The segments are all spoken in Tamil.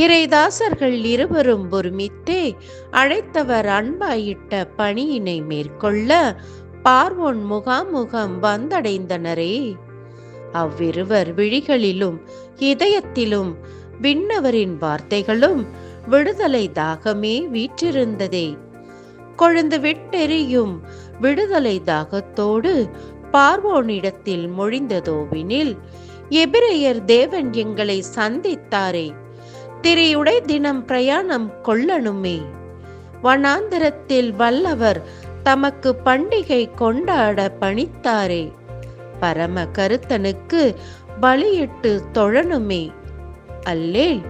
இறைதாசர்கள் இருவரும் ஒருமித்தே அழைத்தவர் அன்பாயிட்ட பணியினை மேற்கொள்ள பார்வோன் முகாமுகம் வந்தடைந்தனரே. அவ்விருவர் விழிகளிலும் இதயத்திலும் விண்ணவரின் வார்த்தைகளும் விடுதலை தாகமே வீற்றிருந்ததே. கொழுந்து விட்டெறியும் விடுதலை தாகத்தோடு பார்வோனிடத்தில் மொழிந்ததோவினில் எபிரேயர் தேவன் எங்களை சந்தித்தாரே. திரையுடை தினம் பிரயாணம் கொள்ளணுமே. வனாந்திரத்தில் வல்லவர் தமக்கு பண்டிகை கொண்டாட பணித்தாரே. பரம கருத்தனுக்கு பலியிட்டு தொழணுமே. அல்லேல்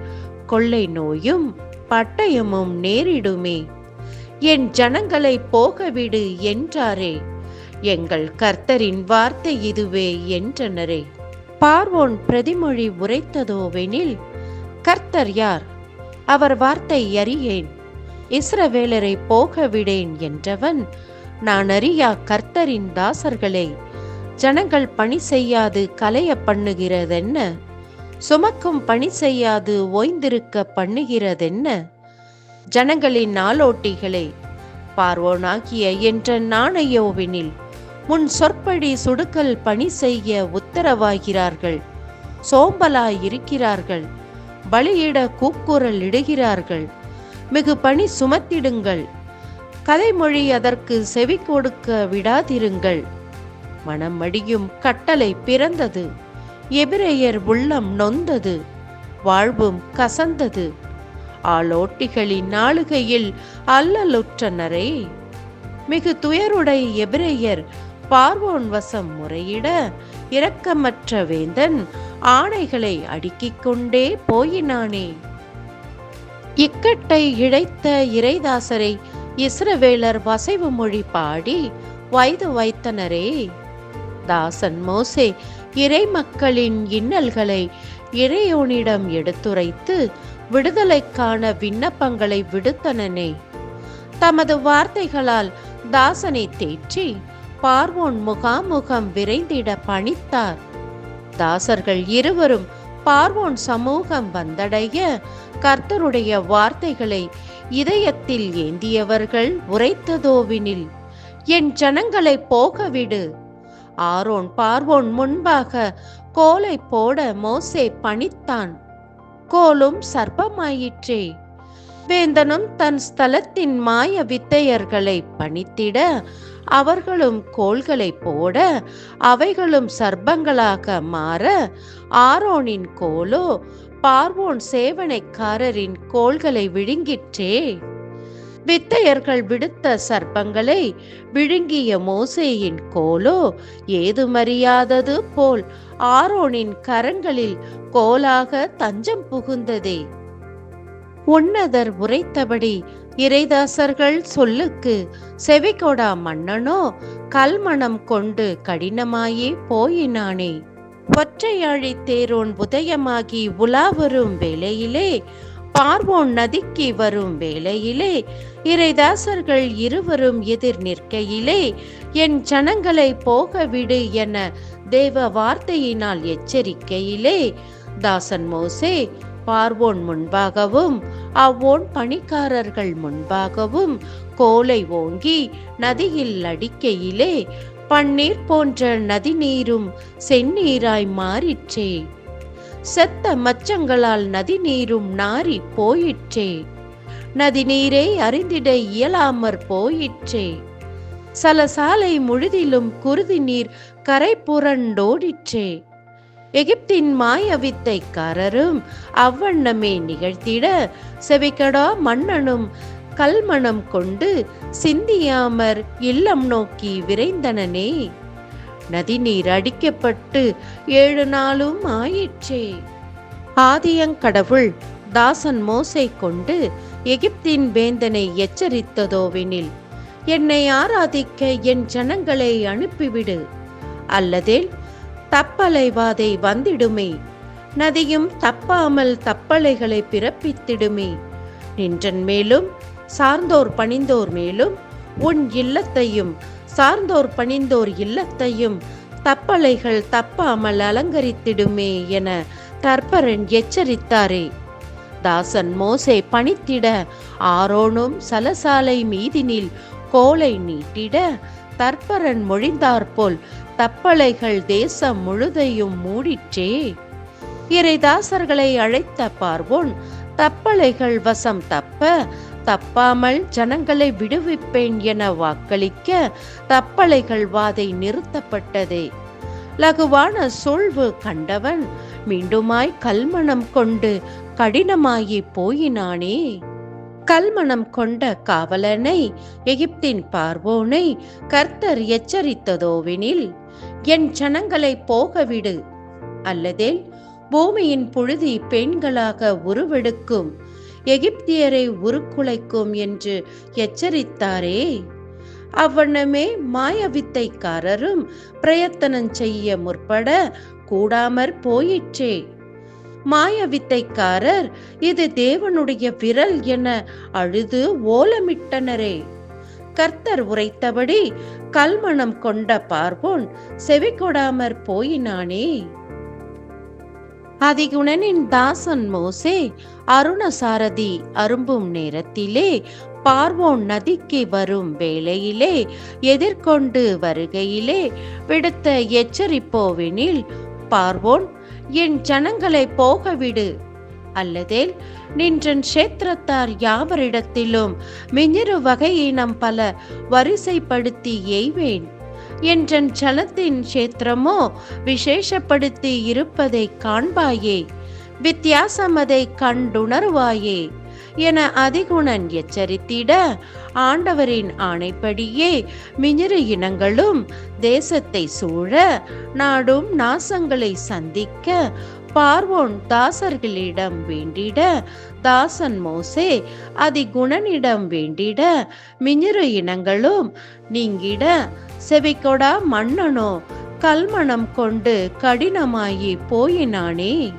கொள்ளை நோயும் பட்டயமும் நேரிடுமே. என் ஜனங்களை போகவிடு என்றாரே. எங்கள் கர்த்தரின் வார்த்தை இதுவே என்றனரே. பார்வோன் பிரதிமொழி உரைத்ததோவெனில் கர்த்தர் யார்? அவர் வார்த்தை அறியேன். இஸ்ரவேலரை போக விடேன் என்றவன் நான் அறியா கர்த்தரின் தாசர்களே ஜனங்கள் பணி செய்யாது கலைய பண்ணுகிறதென்ன? சுமக்கும் பணி செய்யாது ஓய்ந்திருக்க பண்ணுகிறதென்ன? ஜனங்களின் நாளோட்டிகளே பார்வோனாகிய என்ற நாணயோவினில் முன் சொற்படி சுடுக்கல் பணி செய்ய உத்தரவாகிறார்கள் சோம்பலாயிருக்கிறார்கள். இருக்கிறார்கள் பலியிட கூக்குரல் இடுகிறார்கள். மிகு பணி சுமத்திடுங்கள். கதைமொழி அதற்கு செவி கொடுக்க விடாதிருங்கள். மனம் மடியும் கட்டளை பிறந்தது. எபிரேயர் உள்ளம் நொந்தது. வாழ்வும் கசந்தது. ஆளோட்டிகளின் நாளுகையில் அல்லலுற்றனரே மிகு துயருடை எபிரேயர் பார்வோன் வசம் முறையிட இரக்கமற்ற வேந்தன் ஆணைகளை அடுக்கிக் கொண்டே போயினானே. இக்கட்டை இழைத்த இறைதாசரை இஸ்ரவேலர் வசைவு மொழி பாடி வயது வைத்தனரே. தாசன் மோசே இறை மக்களின் இன்னல்களை இறையோனிடம் எடுத்துரைத்து விடுதலைக்கான விண்ணப்பங்களை விடுத்தனனே. தமது வார்த்தைகளால் தாசனை தேற்றி பார்வோன் முகாமுகம் விரைந்திட பணித்தார். தாசர்கள் இருவரும் பார்வோன் சமூகம் வந்தடைய கர்த்தருடைய வார்த்தைகளை இதயத்தில் ஏந்தியவர்கள் உரைத்ததோவினில் என் ஜனங்களை போகவிடு. ஆரோன் பார்வோன் முன்பாக கோலை போட மோசே பணித்தான். கோலும் சர்ப்பமாயிற்றே. வேந்தனும் தன் ஸ்தலத்தின் மாய வித்தையர்களை பணித்திட அவர்களும் கோள்களை போட அவைகளும் சர்ப்பங்களாக மாற ஆரோனின் கோலோ பார்வோன் சேவனைக்காரரின் கோள்களை விழுங்கிற்றே. வித்தையர்கள் விடுத்த சர்ப்பங்களை விழுங்கிய மோசேயின் கோலோ ஏதுமறியாதது போல் ஆரோனின் கரங்களில் கோலாக தஞ்சம் புகுந்ததே. உன்னதர் உரைத்தபடி இறைதாசர்கள் சொல்லுக்கு செவிகொடா மன்னனோ கல்மணம் கொண்டு கடினமாயே போயினானே. ஒற்றையாழி தேரோன் உதயமாகி உலா வரும் வேளையிலே பார்வோன் நதிக்கு வரும் வேளையிலே இறைதாசர்கள் இருவரும் எதிர் நிற்கையிலே என் ஜனங்களை போக விடு என தேவ வார்த்தையினால் எச்சரிக்கையிலே தாசன் மோசே பார்வோன் முன்பாகவும் அவ்வோன் பணிக்காரர்கள் முன்பாகவும் கோலை ஓங்கி நதியில் அடிக்கையிலே பன்னீர் போன்ற நதிநீரும் செந்நீராய் மாறிற்றே. செத்த மச்சங்களால் நதிநீரும் நாரி போயிற்றே. நதிநீரை அறிந்திட இயலாமற் போயிற்றே. சலசாலை முழுதிலும் குருதி நீர் கரை புரண்டோடிற்றே எகிப்தின் மாய வித்தைக்காரரும் அவ்வண்ணமே நிகழ்த்திட செவிக்கடா மன்னனும் கல்மணம் கொண்டு சிந்தியாமற் இல்லம் நோக்கி விரைந்தனனே. நதிநீர் அடிக்கப்பட்டு ஏழு நாளும் ஆயிற்றே. ஆதியங்கடவுள் தாசன் மோசை கொண்டு எகிப்தின் வேந்தனை எச்சரித்ததோவெனில் என்னை ஆராதிக்க என் ஜனங்களை அனுப்பிவிடு. அல்லதேல் தப்பலைவாதை வந்திடுமே. நதியும் தப்பாமல் தப்பலைகளை பிறப்பித்திடுமே. நின்றன் மேலும் சார்ந்தோர் பணிந்தோர் மேலும் உன் இல்லத்தையும் சார்ந்தோர் பணிந்தோர் இல்லத்தையும் தப்பலைகள் தப்பாமல் அலங்கரித்திடுமே என தற்பரன் எச்சரித்தாரே. தாசன் மோசை பணித்திட ஆரோனும் சலசாலை மீதினில் கோலை நீட்டிட தற்பரன் மொழிந்தாற்போல் தப்பலைகள் தேசம் முழுதையும் மூடிற்றே. இறைதாசர்களை அழைத்த பார்வோன் தப்பலைகள் வசம் தப்ப தப்பாமல் ஜனங்களை விடுவிப்பேன் என வாக்களிக்க தப்பலைகள் வாதை நிறுத்தப்பட்டதே. லகுவான சொல்வு கண்டவன் மீண்டுமாய் கல்மணம் கொண்டு கடினமாயி போயினானே. கல்மணம் கொண்ட காவலனை எகிப்தின் பார்வோனை கர்த்தர் எச்சரித்ததோவெனில் என் ஜனங்களை போகவிடு. அல்லதேல் பூமியின் புழுதி பெண்களாக உருவெடுக்கும். எகிப்தியரை உருக்குலைக்கும் என்று எச்சரித்தாரே. அவ்வண்ணமே மாயவித்தைக்காரரும் பிரயத்தனம் செய்ய முற்பட கூடாமற் போயிற்றே. மாயவித்தைக்காரர் இது தேவனுடைய விரல் என அழுது ஓலமிட்டனரே. கர்த்தர் உரைத்தபடி கல்மணம் கொண்ட பார்வோன் செவிகொடாமற் போயினானே. அதிகுணனின் தாசன் மோசே அருணசாரதி அரும்பும் நேரத்திலே பார்வோன் நதிக்கு வரும் வேளையிலே எதிர்கொண்டு வருகையிலே விடுத்த எச்சரிப்போவெனில் பார்வோன் என் ஜனங்களை போகவிடு அல்லதேல் நின்றன் கஷேத்திரத்தார் யாவரிடத்திலும் மிஞ்சிறு வகையினம் பல வரிசைப்படுத்தி எய்வேன். என்றன் ஜலத்தின் கஷேத்திரமோ விசேஷப்படுத்தி இருப்பதை காண்பாயே. வித்தியாசம் அதை கண்டுணர்வாயே. என அதிகுணன் எச்சரித்திட ஆண்டவரின் ஆணைப்படியே மிஞ்சிறு இனங்களும் தேசத்தை சூழ நாடும் நாசங்களை சந்திக்க பார்வோன் தாசர்களிடம் வேண்டிட தாசன் மோசே அதிகுணனிடம் வேண்டிட மிஞ்சிறு இனங்களும் நீங்கிட செவிக்கொடா மன்னனோ கல்மணம் கொண்டு கடினமாயி போயினானே.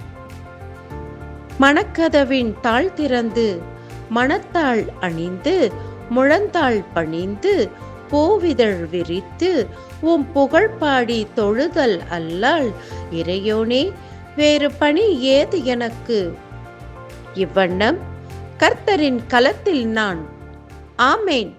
மணக்கதவின் தாழ் திறந்து மணத்தாள் அணிந்து முழந்தாள் பணிந்து பூவிதழ் விரித்து உம் புகழ் பாடி தொழுதல் அல்லால் இறையோனே வேறு பணி ஏது எனக்கு? இவ்வண்ணம் கர்த்தரின் களத்தில் நான். ஆமேன்.